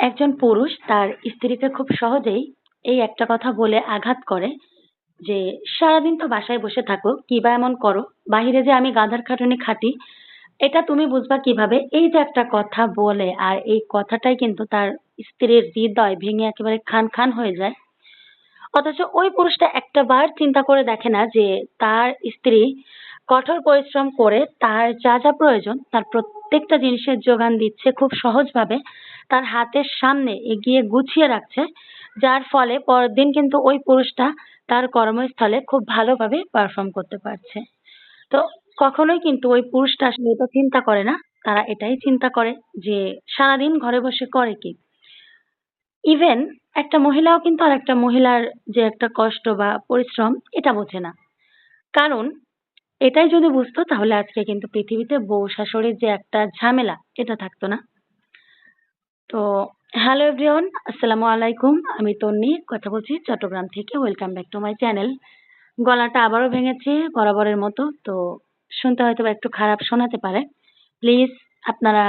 একজন পুরুষ তার স্ত্রীকে খুব সহজেই এই একটা কথা বলে আঘাত করে যে, সারাদিন তো বাসায় বসে থাকো, কি বা এমন করো? বাহিরে যে আমি গাধার খাটুনি খাটি, এটা তুমি বুঝবা কীভাবে? এই যে একটা কথা বলে আর এই কথাটাই কিন্তু তার স্ত্রীর হৃদয় ভেঙে একেবারে খান খান হয়ে যায়। অথচ ওই পুরুষটা একটা বার চিন্তা করে দেখে না যে, তার স্ত্রী কঠোর পরিশ্রম করে তার যা যা প্রয়োজন, তার প্রত্যেকটা জিনিসের যোগান দিচ্ছে খুব সহজভাবে। তার হাতের সামনে এগিয়ে গুছিয়ে রাখছে, যার ফলে পরের দিন কিন্তু ওই পুরুষটা তার কর্মস্থলে খুব ভালোভাবে পারফর্ম করতে পারছে। তো কখনোই কিন্তু ওই পুরুষটা আসলে এটা চিন্তা করে না, তারা এটাই চিন্তা করে যে সারাদিন ঘরে বসে করে কি। ইভেন একটা মহিলাও কিন্তু আর একটা মহিলার যে একটা কষ্ট বা পরিশ্রম, এটা বোঝে না। কারণ এটাই যদি বুঝতো তাহলে আজকে কিন্তু পৃথিবীতে বউ শাশুড়ির যে একটা ঝামেলা, এটা থাকতো না। তো হ্যালো এভরিওয়ান আসসালামু আলাইকুম। আমি তন্নি, কথা বলছি চট্টগ্রাম থেকে। Welcome back to my channel গলাটা আবারও ভেঙেছে, বরাবরের মতো। তো, শুনতে হয়তো বা একটু খারাপ শোনাতে পারে। প্লিজ আপনারা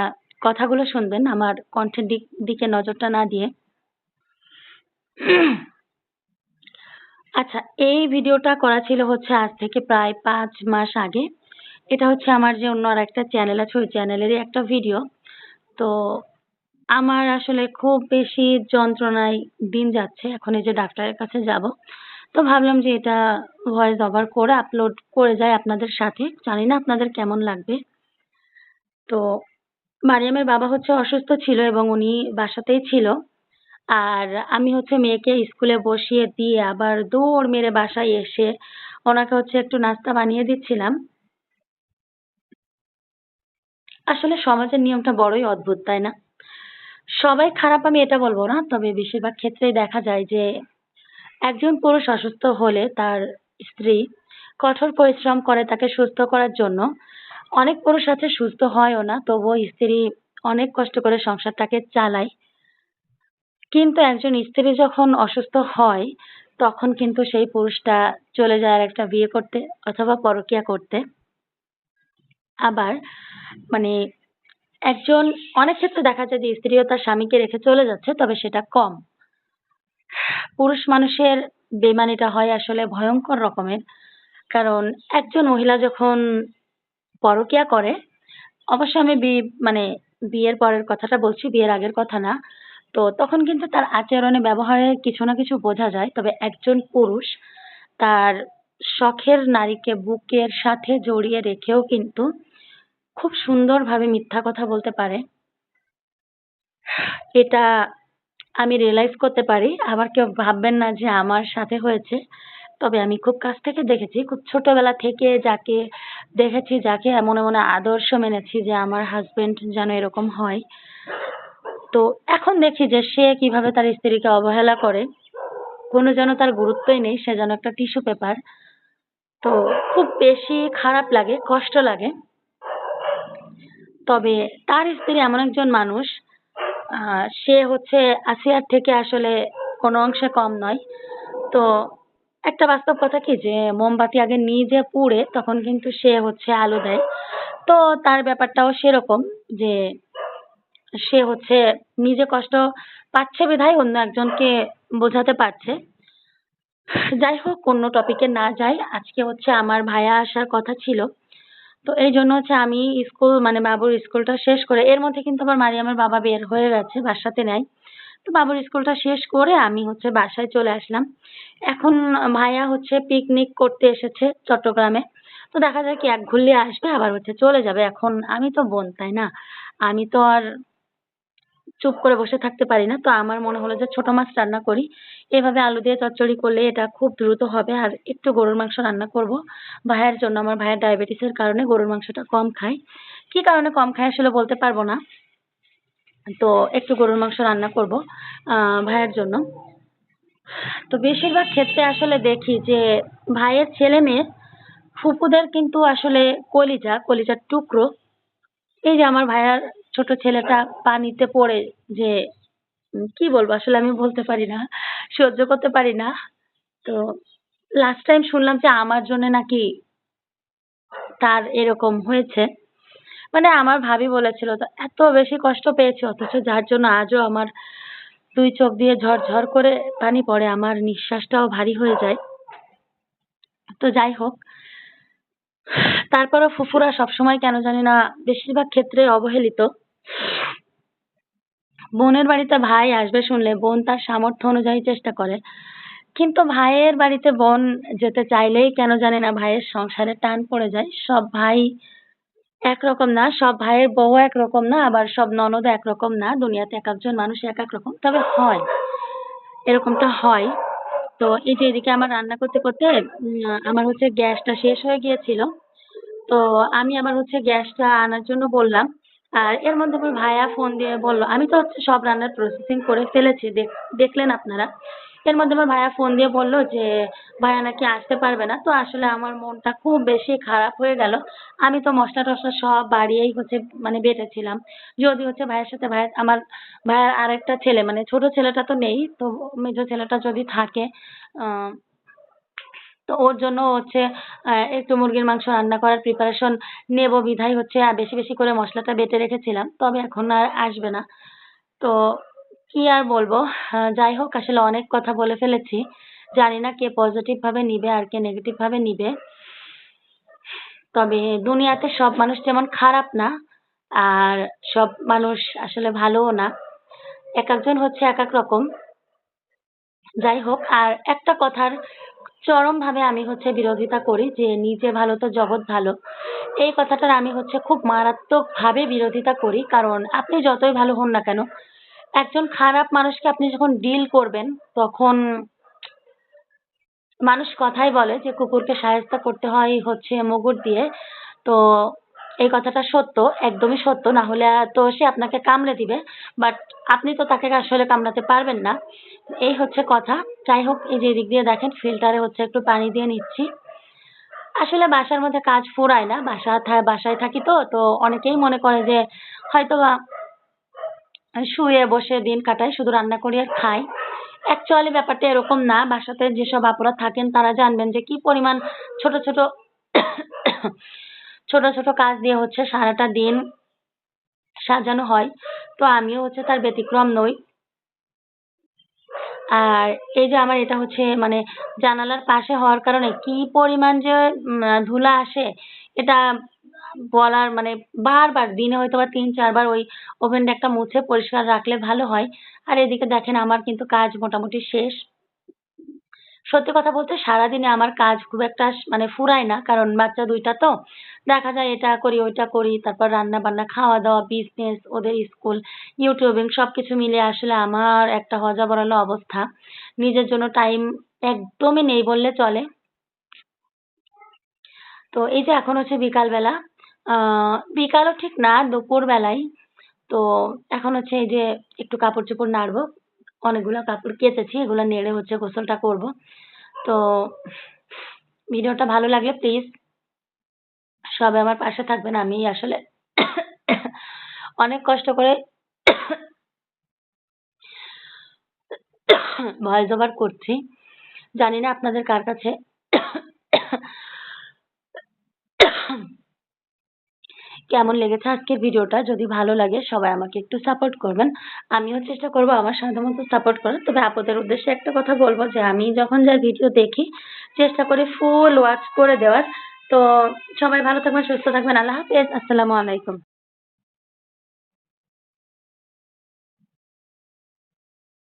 কথাগুলো শুনবেন, আমার কণ্ঠের দিক, দিকে নজরটা না দিয়ে। আচ্ছা এই ভিডিওটা করা ছিল হচ্ছে আজ থেকে প্রায় পাঁচ মাস আগে। এটা হচ্ছে আমার যে অন্য আর একটা চ্যানেল আছে, ওই চ্যানেলেরই একটা ভিডিও তো আমার আসলে খুব বেশি যন্ত্রণায় দিন যাচ্ছে। এখন এই যে ডাক্তারের কাছে যাব, তো ভাবলাম যে এটা ভয়েস ওভার করে আপলোড করে যাই আপনাদের সাথে। জানি না আপনাদের কেমন লাগবে। তো মারিয়ামের বাবা হচ্ছে অসুস্থ ছিল এবং উনি বাসাতেই ছিল। আর আমি হচ্ছে মেয়েকে স্কুলে বসিয়ে দিয়ে আবার দৌড় মেরে বাসায় এসে ওনাকে হচ্ছে একটু নাস্তা বানিয়ে দিচ্ছিলাম। আসলে সমাজের নিয়মটা বড়ই অদ্ভুত, তাই না? সবাই খারাপ আমি এটা বলব না, তবে বেশিরভাগ ক্ষেত্রেই দেখা যায় যে একজন পুরুষ অসুস্থ হলে তার স্ত্রী কঠোর পরিশ্রম করে তাকে সুস্থ করার জন্য। অনেক পুরুষ আছে সুস্থ হয়ও না, তবুও স্ত্রী অনেক কষ্ট করে সংসারটাকে চালায়। কিন্তু একজন স্ত্রী যখন অসুস্থ হয়, তখন কিন্তু সেই পুরুষটা চলে যায় আর একটা বিয়ে করতে অথবা পরকিয়া করতে। আবার মানে একজন, অনেক ক্ষেত্রে দেখা যায় যে স্ত্রীও তার স্বামীকে রেখে চলে যাচ্ছে, তবে সেটা কম। পুরুষ মানুষের বেমানিটা হয় আসলে ভয়ঙ্কর রকমের। কারণ একজন মহিলা যখন পরকিয়া করে, অবশ্য আমি বি মানে বিয়ের পরের কথাটা বলছি, বিয়ের আগের কথা না, তো তখন কিন্তু তার আচরণে, ব্যবহারে কিছু না কিছু বোঝা যায়। তবে একজন পুরুষ তার শখের নারীকে বুকের সাথে জড়িয়ে রেখেও কিন্তু খুব সুন্দরভাবে মিথ্যা কথা বলতে পারে। এটা আমি রিয়েলাইজ করতে পারি। আবার কেউ ভাববেন না যে আমার সাথে হয়েছে। তবে আমি খুব কাছ থেকে দেখেছি, খুব ছোটবেলা থেকে যাকে দেখেছি, যাকে মনে মনে আদর্শ মেনেছি যে আমার হাজবেন্ড যেন এরকম হয়। তো এখন দেখি যে সে কীভাবে তার স্ত্রীকে অবহেলা করে। কোনো যেন তার গুরুত্বই নেই, সে যেন একটা টিস্যু পেপার তো খুব বেশি খারাপ লাগে, কষ্ট লাগে। তবে তার স্ত্রী এমন একজন মানুষ সে হচ্ছে আসিয়ার থেকে আসলে কোনো অংশে কম নয়। তো একটা বাস্তব কথা কি যে, মোমবাতি আগে নিজে পুড়ে তখন কিন্তু সে হচ্ছে আলো দেয়। তো তার ব্যাপারটাও সেরকম যে, সে হচ্ছে নিজে কষ্ট পাচ্ছে বিধায় অন্য একজনকে বোঝাতে পারছে। যাই হোক, অন্য টপিকে না যাই, আজকে হচ্ছে আমার ভাইয়া আসার কথা ছিল। তো এই জন্য হচ্ছে আমি স্কুল মানে বাবুর স্কুলটা শেষ করে, এর মধ্যে কিন্তু আমার মারিয়ামের বাবা বের হয়ে গেছে, বাসাতে নেয় তো বাবুর স্কুলটা শেষ করে আমি হচ্ছে বাসায় চলে আসলাম। এখন ভাইয়া হচ্ছে পিকনিক করতে এসেছে চট্টগ্রামে। তো দেখা যায় কি এক ঘুরলে আসবে, আবার হচ্ছে চলে যাবে। এখন আমি তো বোন, তাই না? আমি তো আর চুপ করে বসে থাকতে পারি না। তো আমার মনে হলো যে ছোট মাছ রান্না করি। এভাবে আলু দিয়ে চচ্চড়ি করলে এটা খুব দ্রুত হবে। আর একটু গরুর মাংস রান্না করব। ভাইয়ের জন্য আমার ভাইয়ের ডায়াবেটিসের কারণে গরুর মাংসটা কম খায়। কি কারণে কম খায় আসলে বলতে পারব না। তো একটু গরুর মাংস রান্না করব ভাইয়ের জন্য। তো বেশিরভাগ ক্ষেত্রে আসলে দেখি যে ভাইয়ের ছেলে মেয়ে ফুপুদের কিন্তু আসলে কলিজা, কলিজার টুকরো। এই যে আমার ভাইয়ার ছোট ছেলেটা পানিতে পড়ে যে কি বলব আসলে আমি বলতে পারি না, সহ্য করতে পারি না। তো লাস্ট টাইম শুনলাম যে আমার জন্য নাকি তার এরকম হয়েছে। মানে আমার ভাবি বলেছিল এত বেশি কষ্ট পেয়েছি, অথচ যার জন্য আজও আমার দুই চোখ দিয়ে ঝরঝর করে পানি পড়ে, আমার নিঃশ্বাসটাও ভারী হয়ে যায়। তো যাই হোক, তারপরও ফুফুরা সবসময় কেন জানি না বেশিরভাগ ক্ষেত্রে অবহেলিত। বোনের বাড়িতে ভাই আসবে শুনলে, বোন তার সামর্থ্য অনুযায়ী চেষ্টা করে। কিন্তু ভাইয়ের বাড়িতে বোন যেতে চাইলেই কেন জানি না, ভাইয়ের সংসারে টান পড়ে যায়। সব ভাই একরকম না, সব ভাইয়ের বউ একরকম না, আবার সব ননদ একরকম না, দুনিয়াতে এক একজন মানুষ এক এক রকম। তবে হয়, এরকমটা হয়। তো এই যে এদিকে আমার রান্না করতে করতে আমার হচ্ছে গ্যাসটা শেষ হয়ে গিয়েছিল। তো আমি আবার হচ্ছে গ্যাসটা আনার জন্য বললাম। আর এর মধ্যে আমার ভাইয়া ফোন দিয়ে বলল, আমি তো হচ্ছে সব রান্নার প্রসেসিং করে ফেলেছি, দেখ- দেখলেন আপনারা? এর মধ্যে আমার ভাইয়া ফোন দিয়ে বলল যে, ভাইয়া নাকি আসতে পারবে না। তো আসলে আমার মনটা খুব বেশি খারাপ হয়ে গেল। আমি তো মশলা টশলা সব বাড়িয়েই হচ্ছে মানে বেটেছিলাম যদি হচ্ছে ভাইয়ের সাথে ভাই আমার, ভাইয়ের আরেকটা ছেলে মানে ছোট ছেলেটা তো নেই, তো মেজো ছেলেটা যদি থাকে তো ওর জন্য হচ্ছে একটু মুরগির মাংস রান্না করার প্রিপারেশন নেব বিধায় হচ্ছে, আর বেশি বেশি করে মশলাটা বেটে রেখেছিলাম, তবে এখন আর আসবে না। তো কি আর বলব যাই হোক, আসলে অনেক কথা বলে ফেলেছি, জানি না কে পজিটিভ ভাবে নিবে আর কে নেগেটিভ ভাবে নিবে। তবে দুনিয়াতে সব মানুষ যেমন খারাপ না, আর সব মানুষ আসলে ভালোও না। এক একজন হচ্ছে এক এক রকম। যাই হোক, আর একটা কথার চরম ভাবে আমি হচ্ছে বিরোধিতা করি যে নিজে ভালো তো জগৎ ভালো। এই কথাটার আমি হচ্ছে খুব মারাত্মক ভাবে বিরোধিতা করি। কারণ আপনি যতই ভালো হন না কেন, একজন খারাপ মানুষকে আপনি যখন ডিল করবেন, তখন মানুষ কথাই বলে যে, কুকুরকে সাহেস্তা করতে হয় হচ্ছে মুগুর দিয়ে। তো এই কথাটা সত্য, একদমই সত্য। না হলে তো সে আপনাকে কামড়ে দিবে, বাট আপনি তো তাকে আসলে কামড়াতে পারবেন না। এই হচ্ছে কথা। যাই হোক, এই যে এদিক দিয়ে দেখেন ফিল্টারে হচ্ছে একটু পানি দিয়ে নিচ্ছি। আসলে বাসার মধ্যে কাজ ফুরায় না, বাসা থা- বাসায় থাকি তো তো অনেকেই মনে করে যে হয়তো শুয়ে বসে দিন কাটাই শুধু রান্না করি আর খাই। অ্যাকচুয়ালি ব্যাপারটা এরকম না, বাসাতে যেসব আপুরা থাকেন, তারা জানবেন যে কি পরিমাণ ছোট ছোট ছোট ছোট কাজ দিয়ে হচ্ছে সারাটা দিন সাজানো হয়। তো আমিও হচ্ছে তার ব্যতিক্রম নই। আর এই যে আমার এটা হচ্ছে মানে জানালার পাশে হওয়ার কারণে কি পরিমাণ যে ধুলো আসে, এটা বলার মানে বারবার, দিনে হয়তো বা তিন, চারবার ওই ওভেনটা একটা মুছে পরিষ্কার রাখলে ভালো হয়। আর এদিকে দেখেন আমার কিন্তু কাজ মোটামুটি শেষ। সত্যি কথা বলতে সারাদিনে আমার কাজ খুব একটা মানে ফুরায় না, কারণ বাচ্চা দুইটা তো। দেখা যায় এটা করি, ওইটা করি, তারপর রান্না বান্না খাওয়া দাওয়া বিজনেস ওদের স্কুল ইউটিউবিং সবকিছু মিলে আসলে আমার একটা হজা বরালো অবস্থা। নিজের জন্য টাইম একদমই নেই বললে চলে। তো এই যে এখন হচ্ছে বিকালবেলা বিকালও ঠিক না দুপুর বেলায় তো এখন হচ্ছে এই যে একটু কাপড় চোপড় নাড়বো। অনেকগুলো কাপড় কেচেছি, এগুলো নেড়ে হচ্ছে গোসলটা করব। তো ভিডিওটা ভালো লাগলে প্লিজ সবাই আমার পাশে থাকবেন। আমি আসলে অনেক কষ্ট করে ভয়েস ওভার করছি। জানি না আপনাদের কার কাছে কেমন লেগেছে আজকের ভিডিওটা, যদি ভালো লাগে সবাই আমাকে একটু সাপোর্ট করবেন। আমিও চেষ্টা করব আমার সাধারণত সাপোর্ট করার। তবে আপনাদের উদ্দেশ্যে একটা কথা বলব যে, আমি যখন যার ভিডিও দেখি, চেষ্টা করি ফুল ওয়াচ করে দেওয়ার। তো সবাই ভালো থাকবেন, সুস্থ থাকবেন। আল্লাহ হাফেজ। আসসালামু আলাইকুম।